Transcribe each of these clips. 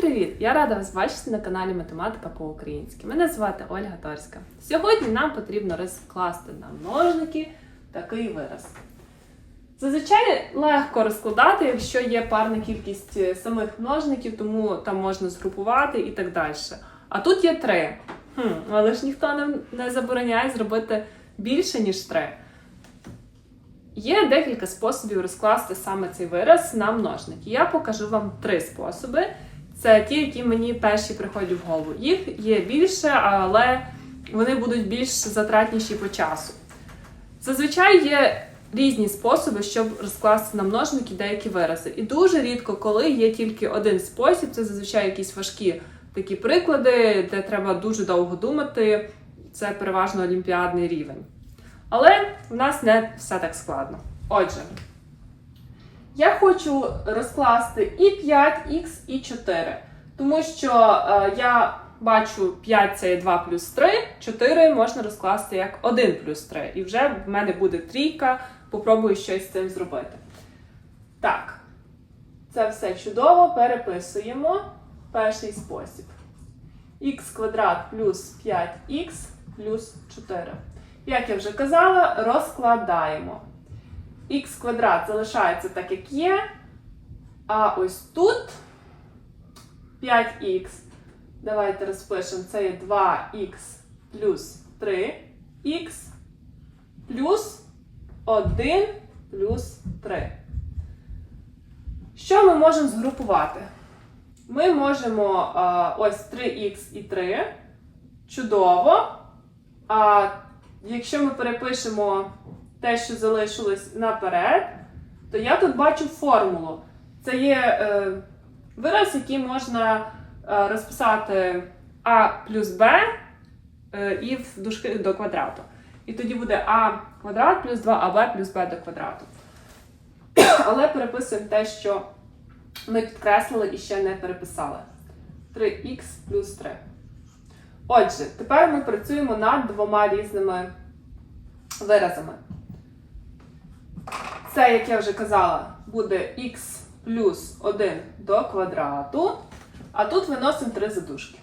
Привіт! Я рада вас бачити на каналі Математика по-українськи. Мене звати Ольга Торська. Сьогодні нам потрібно розкласти на множники такий вираз. Зазвичай легко розкладати, якщо є парна кількість е, самих множників, тому там можна згрупувати і так далі. А тут є три. Хм, але ж ніхто не забороняє зробити більше, ніж три. Є декілька способів розкласти саме цей вираз на множники. Я покажу вам три способи. Це ті, які мені перші приходять в голову. Їх є більше, але вони будуть більш затратніші по часу. Зазвичай є різні способи, щоб розкласти на множники деякі вирази. І дуже рідко, коли є тільки один спосіб, це зазвичай якісь важкі такі приклади, де треба дуже довго думати. Це переважно олімпіадний рівень. Але в нас не все так складно. Отже, я хочу розкласти і 5х, і 4. Тому що е, я бачу 5 це є 2 плюс 3, 4 можна розкласти як 1 плюс 3. І вже в мене буде трійка, попробую щось з цим зробити. Так, це все чудово. Переписуємо перший спосіб. х квадрат плюс 5х плюс 4. Як я вже казала, розкладаємо. Х квадрат залишається так, як є. А ось тут 5х. Давайте розпишемо, це є 2х плюс 3х плюс 1 плюс 3. Що ми можемо згрупувати? Ми можемо ось 3х і 3. Чудово. А якщо ми перепишемо те, що залишилось наперед, то я тут бачу формулу. Це є е, вираз, який можна е, розписати а плюс b е, і в дужки до квадрату. І тоді буде а квадрат плюс 2аб плюс b до квадрату. Але переписуємо те, що ми підкреслили і ще не переписали. 3х плюс 3. Отже, тепер ми працюємо над двома різними виразами. Це, як я вже казала, буде х плюс 1 до квадрату, а тут виносимо три задушки.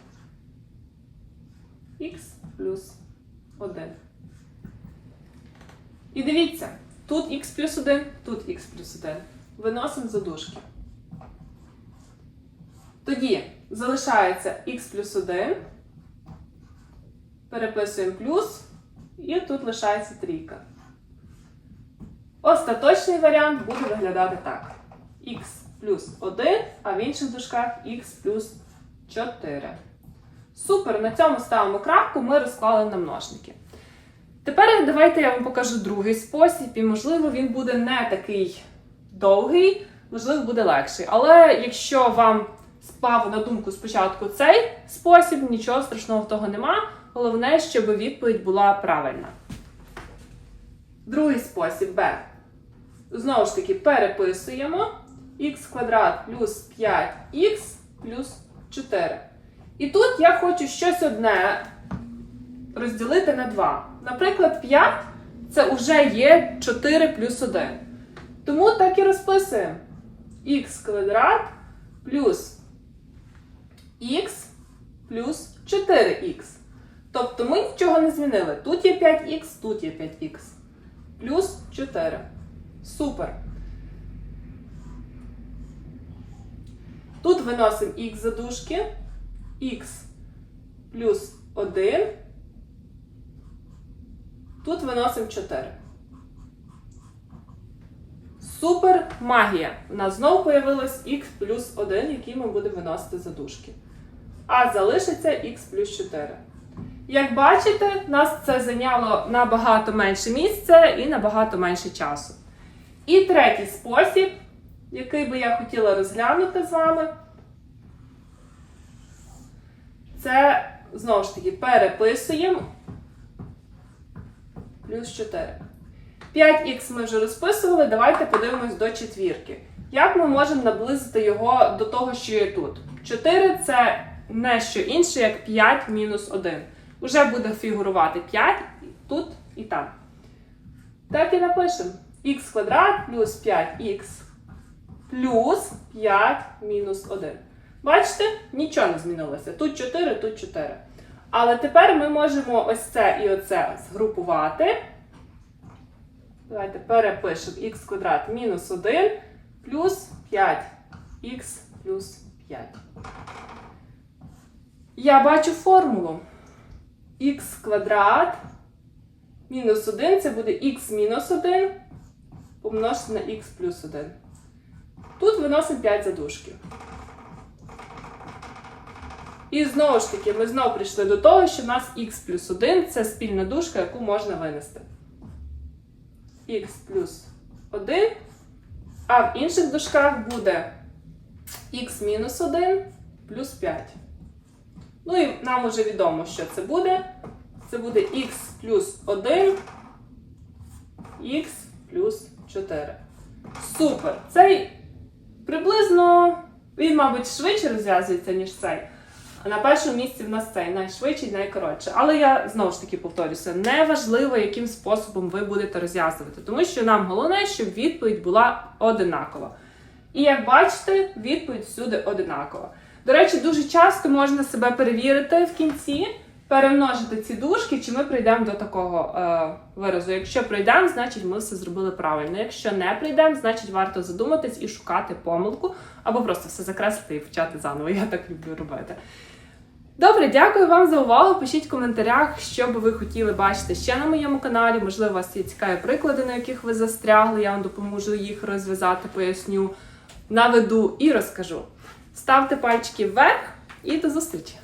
х плюс 1. І дивіться, тут х плюс 1, тут х плюс 1. Виносимо задушки. Тоді залишається х плюс 1. Переписуємо плюс, і тут лишається трійка. Остаточний варіант буде виглядати так: х плюс 1, а в інших дужках х плюс 4. Супер, на цьому ставимо крапку, ми розклали на множники. Тепер давайте я вам покажу другий спосіб, і, можливо, він буде не такий довгий, можливо, буде легший. Але якщо вам спав на думку спочатку цей спосіб, нічого страшного в того нема. Головне, щоб відповідь була правильна. Другий спосіб Б. Знову ж таки, переписуємо х квадрат плюс 5х плюс 4. І тут я хочу щось одне розділити на 2. Наприклад, 5 це вже є 4 плюс 1. Тому так і розписуємо х квадрат плюс х плюс 4х. Тобто ми нічого не змінили. Тут є 5х, тут є 5х. Плюс 4. Супер. Тут виносимо х задушки. х плюс 1. Тут виносимо 4. Супер магія. У нас знову появилось х плюс 1, який ми будемо виносити задушки. А залишиться х плюс 4. Як бачите, нас це зайняло набагато менше місця і набагато менше часу. І третій спосіб, який би я хотіла розглянути з вами, це знову ж таки переписуємо плюс 4. 5х ми вже розписували, давайте подивимось до четвірки. Як ми можемо наблизити його до того, що є тут? 4 це не що інше, як 5 мінус 1. Уже буде фігурувати 5 тут і там. Так і напишемо. Х квадрат плюс 5х плюс 5 мінус 1. Бачите, нічого не змінилося. Тут 4, тут 4. Але тепер ми можемо ось це і оце згрупувати. Давайте перепишемо х квадрат мінус 1 плюс 5х плюс 5. Я бачу формулу. х квадрат мінус 1 це буде х мінус 1 помножити на х плюс 1. Тут виносимо 5 задушків. І знову ж таки, ми знову прийшли до того, що в нас х плюс 1 це спільна дужка, яку можна винести. х плюс 1, а в інших дужках буде х мінус 1 плюс 5. Ну і нам уже відомо, що це буде. Це буде х плюс 1, х плюс 4. Супер! Цей приблизно, він, мабуть, швидше розв'язується, ніж цей. А на першому місці в нас цей найшвидший, найкоротше. Але я знову ж таки повторюся: не важливо, яким способом ви будете розв'язувати, тому що нам головне, щоб відповідь була одинакова. І як бачите, відповідь всюди одинакова. До речі, дуже часто можна себе перевірити в кінці, перемножити ці дужки, чи ми прийдемо до такого е, виразу. Якщо прийдемо, значить ми все зробили правильно. Якщо не прийдемо, значить варто задуматись і шукати помилку, або просто все закреслити і вчати заново. Я так люблю робити. Добре, дякую вам за увагу. Пишіть в коментарях, що би ви хотіли бачити ще на моєму каналі. Можливо, у вас є цікаві приклади, на яких ви застрягли. Я вам допоможу їх розв'язати, поясню, наведу і розкажу. Ставте пальчики вверх і до зустрічі!